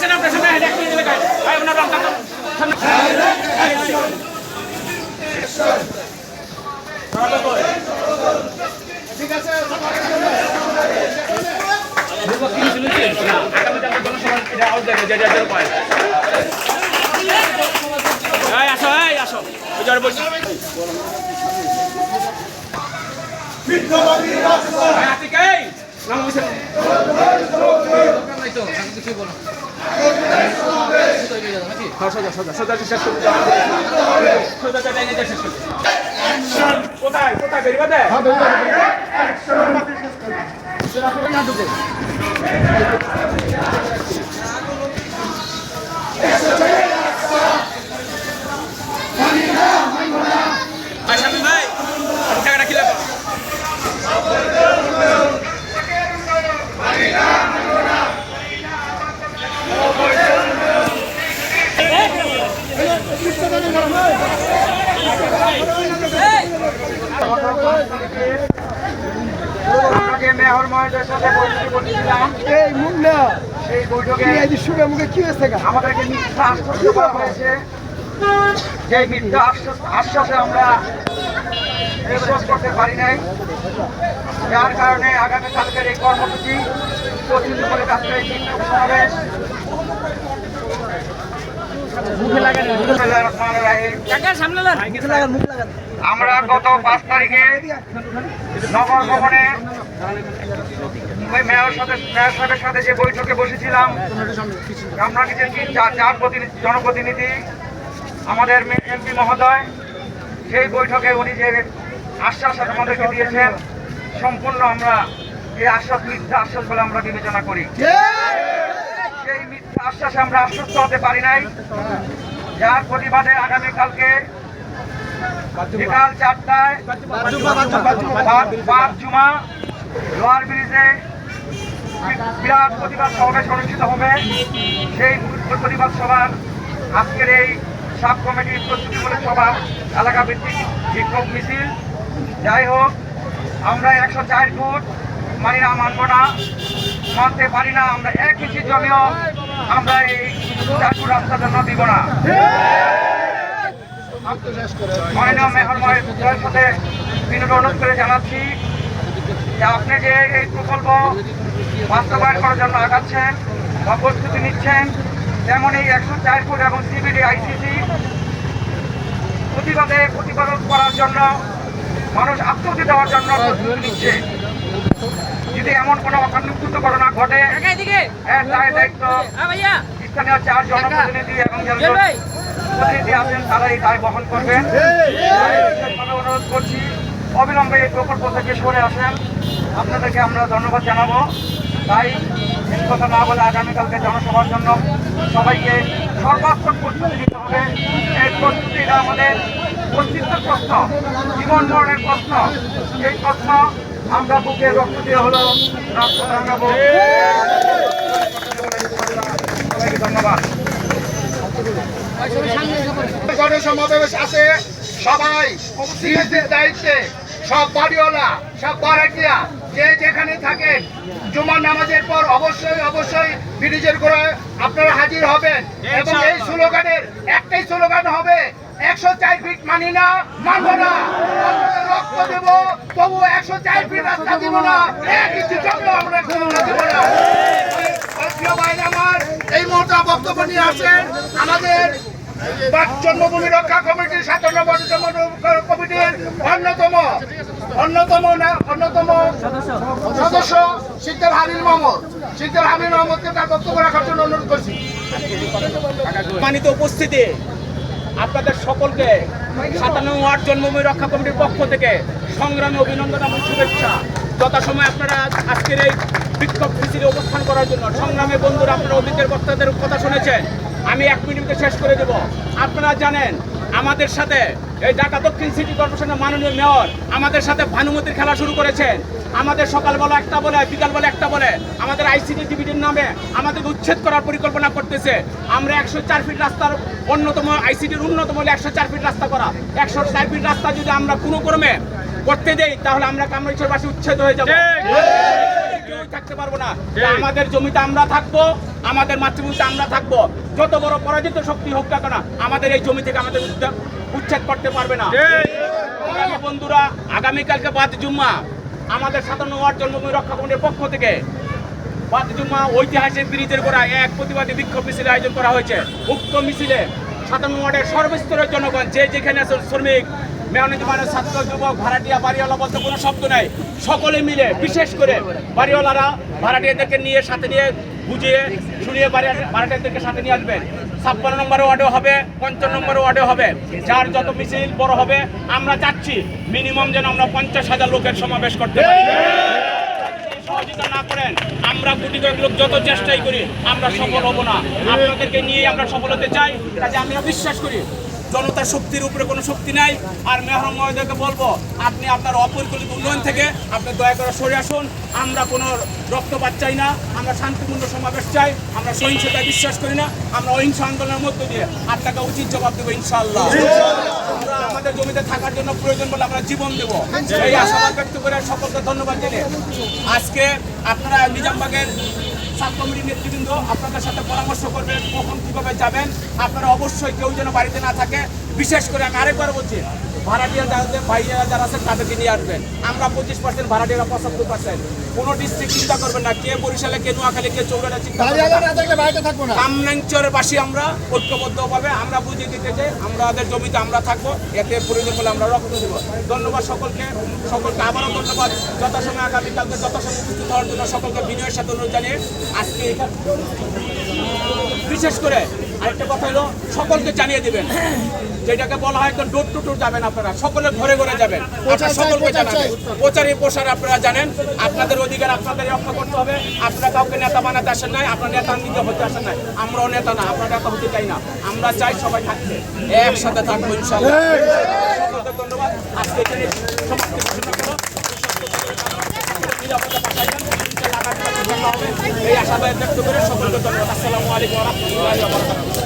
আসেন আপনার সামনে হেড একটু দিলে গাইড ভাই আপনার রং কাটো ঠিক আছে আসো আসো বসে নাম কিছু বলো সোজা, সোজা, সোজা শেষ করতে। সোজা লাইনে যে শেষ করতে। কোথায় কোথায় বেরিয়ে দে ভাই মেয়র মহোদয়ের সাথে বৈঠকে বসেছিলাম এই মুখ না সেই বৈঠকে এই যে মুখে কি হয়েছে আমাদেরকে মিথ্যা আশ্বস্ত করা হয়েছে। যে মিথ্যা আশ্বাস- আশ্বাসে আমরা বিশ্বাস করতে পারি নাই। যার কারণে আগামী কালকের এই কর্মসূচি পশ্চিম করে কাছে বিসমিল্লাহির রহমানির রহিম। আমরা গত পাঁচ তারিখে নগর ভবনে মেয়র সাথে সাথে যে বৈঠকে বসেছিলাম, আমরা কিছু চার প্রতিনিধি জনপ্রতিনিধি, আমাদের এমপি মহোদয়, সেই বৈঠকে উনি যে আশ্বাস আমাদেরকে দিয়েছেন, সম্পূর্ণ আমরা এই আশ্বাস মিথ্যা আশ্বাস বলে আমরা বিবেচনা করি। সেই মিথ্যা আশ্বাসে আমরা আশ্বস্ত হতে পারি নাই। যার প্রতিবাদে আগামীকালকে বিকাল চারটায় বাদ জুমা লোয়ার ব্রিজে বিরাট প্রতিবাদ সমাবেশ অনুষ্ঠিত হবে। সেই প্রতিবাদ সভার আজকের এই সাব কমিটির প্রস্তুতিমূলক সভা এলাকা ভিত্তিক বিক্ষোভ মিছিল। যাই হোক আমরা একশো চার ফুট মানি না মানবো না মানতে পারি না আমরা এক ইঞ্চি জমিও আমরা এই চার ফুট রাস্তার জন্য দিব না। মাননীয় মেহর মহেশের সাথে বিনোদ অনুরোধ করে জানাচ্ছি যে আপনি যে এই প্রকল্প বাস্তবায়ন করার জন্য আগাচ্ছেন বা প্রস্তুতি নিচ্ছেন তেমন এই একশো চার ফুট এবং সিবিডি আইসিসি প্রতিবাদে প্রতিবাদ করার জন্য মানুষ আত্মহত্যা দেওয়ার জন্য প্রস্তুতি নিচ্ছে। যদি এমন কোনো অকানুকূত ঘটনা ঘটে এর দায় দায়িত্ব স্থানীয় চার জনপ্রতিনিধি এবং প্রতিনিধি আছেন তারা এই বহন করবেন। অনুরোধ করছি, অবিলম্বে এই প্রকল্প থেকে সরে আসেন। আপনাদেরকে আমরা ধন্যবাদ জানাব। তাই এই কথা না বলে আগামীকালকে জনসভার জন্য সবাইকে সর্বাত্মক প্রস্তুতি নিতে হবে। এই প্রস্তুতিটা আমাদের অস্তিত্বের প্রশ্ন, জীবন মরণের প্রশ্ন। এই প্রশ্ন আমরা বুকে রক্ত দিয়ে হলো সবাইকে ধন্যবাদ। গণসমাবেশ আছে। সবাই দায়িত্বে। সব বাড়িওয়ালা সব বারাটিয়া যে যেখানে থাকেন জুমার নামাজের পর অবশ্যই অবশ্যই ব্রিজের করে আপনারা হাজির হবেন। এবং এই স্লোগানের একটাই স্লোগান হবে একশো চার ফিট মানি না মানবো না। রক্ত দেব তবু একশো চার ফিট রাস্তা দিব না। এক ইঞ্চি আমরা না। আমার মুহূর্তে বক্তব্য নিয়ে আসেন আমাদের জন্মভূমি রক্ষা কমিটির সাতান্ন নম্বর কমিটির অন্যতম অন্যতম অন্যতম সদস্য সিদ্ধার হাবিল মোহাম্মদ। সিদ্ধার হাবিল মোহাম্মদকে তার বক্তব্য রাখার জন্য অনুরোধ করছি। মানিত উপস্থিতি, আপনাদের সকলকে সাতান্ন ওয়ার্ড জন্মভূমি রক্ষা কমিটির পক্ষ থেকে সংগ্রামী অভিনন্দন এবং শুভেচ্ছা। যথাসময় আপনারা আজকের এই বিক্ষোভ মিছিলে অবস্থান করার জন্য সংগ্রামে বন্ধুরা আপনারা অতীতের বক্তাদের কথা শুনেছেন। আমি এক মিনিটে শেষ করে দেব। আপনারা জানেন, আমাদের সাথে এই ঢাকা দক্ষিণ সিটি কর্পোরেশনের মাননীয় মেয়র আমাদের সাথে ভানুমতির খেলা শুরু করেছেন। আমাদের সকালবেলা একটা বলে, বিকালবেলা একটা বলে, আমাদের আইসিটি ডিভিডির নামে আমাদের উচ্ছেদ করার পরিকল্পনা করতেছে। আমরা একশো চার ফিট রাস্তার অন্যতম আইসিটির অন্যতম হলে একশো চার ফিট রাস্তা করা। একশো চার ফিট রাস্তা যদি আমরা কোনো ক্রমে করতে দেই, তাহলে আমরা কামরেশ্বরবাসী উচ্ছেদ হয়ে যাব। থাকতে পারব না। আমাদের জমিতে আমরা থাকব আমাদের মাতৃভূমিতে আমরা থাকব। যত বড় পরাজিত শক্তি হোক না কেন আমাদের এই জমি থেকে আমাদের উচ্ছেদ- করতে পারবে না। বন্ধুরা আগামীকালকে বাদ জুম্মা আমাদের সাতান্ন ওয়ার্ড জন্মভূমি রক্ষা কমিটির পক্ষ থেকে বাদজুমা ঐতিহাসিক ব্রিজের গোড়া এক প্রতিবাদী বিক্ষোভ মিছিলের আয়োজন করা হয়েছে। উক্ত মিছিলে সাতান্ন ওয়ার্ডের সর্বস্তরের জনগণ যে যেখানে শ্রমিক মানুষ ছাত্র, যুবক, ভাড়াটিয়া, বাড়িওয়ালা বলতে কোনো শব্দ নাই। সকলে মিলে, বিশেষ করে বাড়িওয়ালারা ভাড়াটিয়াদেরকে নিয়ে, সাথে নিয়ে বুঝিয়ে শুনিয়ে ভাড়াটিয়াদেরকে সাথে নিয়ে আসবেন। ছাপ্পান্ন নম্বর ওয়ার্ডেও হবে, পঞ্চান্ন নম্বর ওয়ার্ডেও হবে। যার যত মিছিল বড় হবে, আমরা চাচ্ছি মিনিমাম যেন আমরা পঞ্চাশ হাজার লোকের সমাবেশ করতে পারি। সহযোগিতা না করেন, আমরা কোটি কয়েক লোক যত চেষ্টাই করি, আমরা সফল হব না। আপনাদেরকে নিয়ে আমরা সফল হতে চাই কাজে আমরা বিশ্বাস করি। জনতার শক্তির উপরে কোনো শক্তি নাই। আর মেহরম মহোদয়কে বলব, আপনি আপনার অপরিকল্পিত উন্নয়ন থেকে আপনি দয়া করে সরে আসুন। আমরা কোনো রক্তপাত চাই না, আমরা শান্তিপূর্ণ সমাবেশ চাই, আমরা সহিংসতায় বিশ্বাস করি না, আমরা অহিংস আন্দোলনের মধ্য দিয়ে আপনাকে উচিত জবাব দেবো ইনশাআল্লাহ। আমরা আমাদের জমিতে থাকার জন্য প্রয়োজন বলে আমরা জীবন দেবো। এই আশাবাদ ব্যক্ত করে সকলকে ধন্যবাদ জানিয়ে আজকে আপনারা নিজামবাগের সাব কমিটির নেতৃবৃন্দ আপনাদের সাথে পরামর্শ করবেন কখন কীভাবে যাবেন। আপনারা অবশ্যই কেউ যেন বাড়িতে না থাকে। বিশেষ করে আমি আরেকবার বলছি ভাড়াটিয়া যাদের ভাইয়ারা যারা আছেন তাদেরকে নিয়ে আসবেন। আমরা পঁচিশ পার্সেন্ট ভাড়াটিয়ারা পঁচাত্তর পার্সেন্ট কোনো ডিস্ট্রিক্ট চিন্তা করবেন না কে বরিশালে কে নোয়াখালী কে চৌরাটা চিন্তা। কামনাঞ্চলের বাসী আমরা ঐক্যবদ্ধভাবে আমরা বুঝিয়ে দিতে চাই আমাদের জমিতে আমরা থাকব এতে প্রয়োজন বলে আমরা রক্ত দেবো। ধন্যবাদ সকলকে সকলকে আবারও ধন্যবাদ। যথাসময় আগামীকালকে যথাসময় উপস্থিত হওয়ার জন্য সকলকে বিনয়ের সাথে অনুরোধ জানিয়ে আজকে বিশেষ করে আরেকটা কথা হলো সকলকে জানিয়ে দিবেন। যেটাকে বলা হয় ডোর টু ডোর যাবেন আপনারা। সকলে ঘরে ঘরে যাবেন। আপনারা সকলকে জানাবেন। প্রচারে প্রসার আপনারা জানেন। আপনাদের অধিকার আপনাদের রক্ষা করতে হবে। আপনারা কাউকে নেতা বানাতে আসেন নাই আপনার নেতা নিজে হতে আসেন নাই। আমরাও নেতা না আমরা নেতা হতে চাই না। আমরা চাই সবাই থাকতে। একসাথে থাকব ইনশাআল্লাহ। ধন্যবাদ। আজকে এখানে সমাপ্তি ঘোষণা করো এই আশাবাদ ব্যক্ত করে সকলকে ধন্যবাদ। আসসালামু আলাইকুম রাহমাতুল্লাহি